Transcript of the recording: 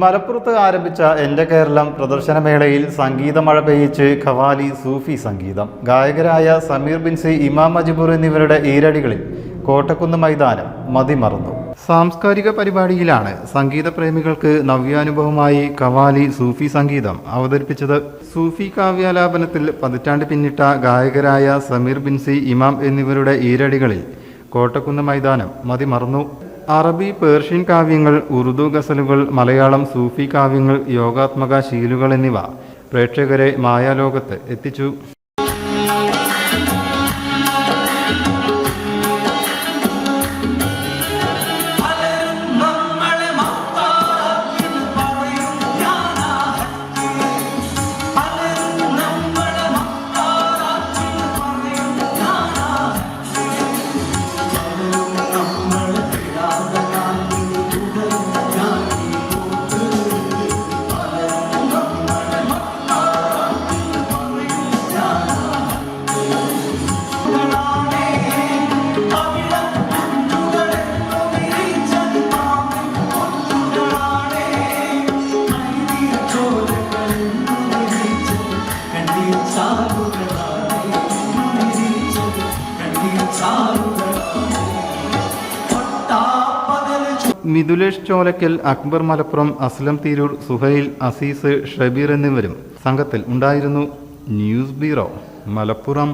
മലപ്പുറത്ത് ആരംഭിച്ച എന്റെ കേരളം പ്രദർശനമേളയിൽ സംഗീതമഴ പെയ്യിച്ച് ഖവാലി സൂഫി സംഗീതം. ഗായകരായ സമീർ ബിൻസി ഇമാം മജിബൂർ എന്നിവരുടെ ഈരടികളിൽ കോട്ടക്കുന്ന് മൈതാനം മതിമറന്നു. സാംസ്കാരിക പരിപാടിയിലാണ് സംഗീത പ്രേമികൾക്ക് നവ്യാനുഭവമായി കവാലി സൂഫി സംഗീതം അവതരിപ്പിച്ചത്. സൂഫി കാവ്യാലാപനത്തിൽ പതിറ്റാണ്ട് പിന്നിട്ട ഗായകരായ സമീർ ബിൻസി ഇമാം എന്നിവരുടെ ഈരടികളിൽ കോട്ടക്കുന്ന് മൈതാനം മതിമറന്നു. അറബി പേർഷ്യൻ കാവ്യങ്ങൾ ഉറുദു ഗസലുകൾ മലയാളം സൂഫി കാവ്യങ്ങൾ യോഗാത്മക ശീലുകൾ എന്നിവ പ്രേക്ഷകരെ മായാലോകത്ത് എത്തിച്ചു. മിഥുലേഷ് ചോലക്കൽ അക്ബർ മലപ്പുറം അസ്ലം തിരൂർ സുഹൈൽ അസീസ് ഷബീർ എന്നിവരും സംഘത്തിൽ ഉണ്ടായിരുന്നു ന്യൂസ് ബ്യൂറോ മലപ്പുറം.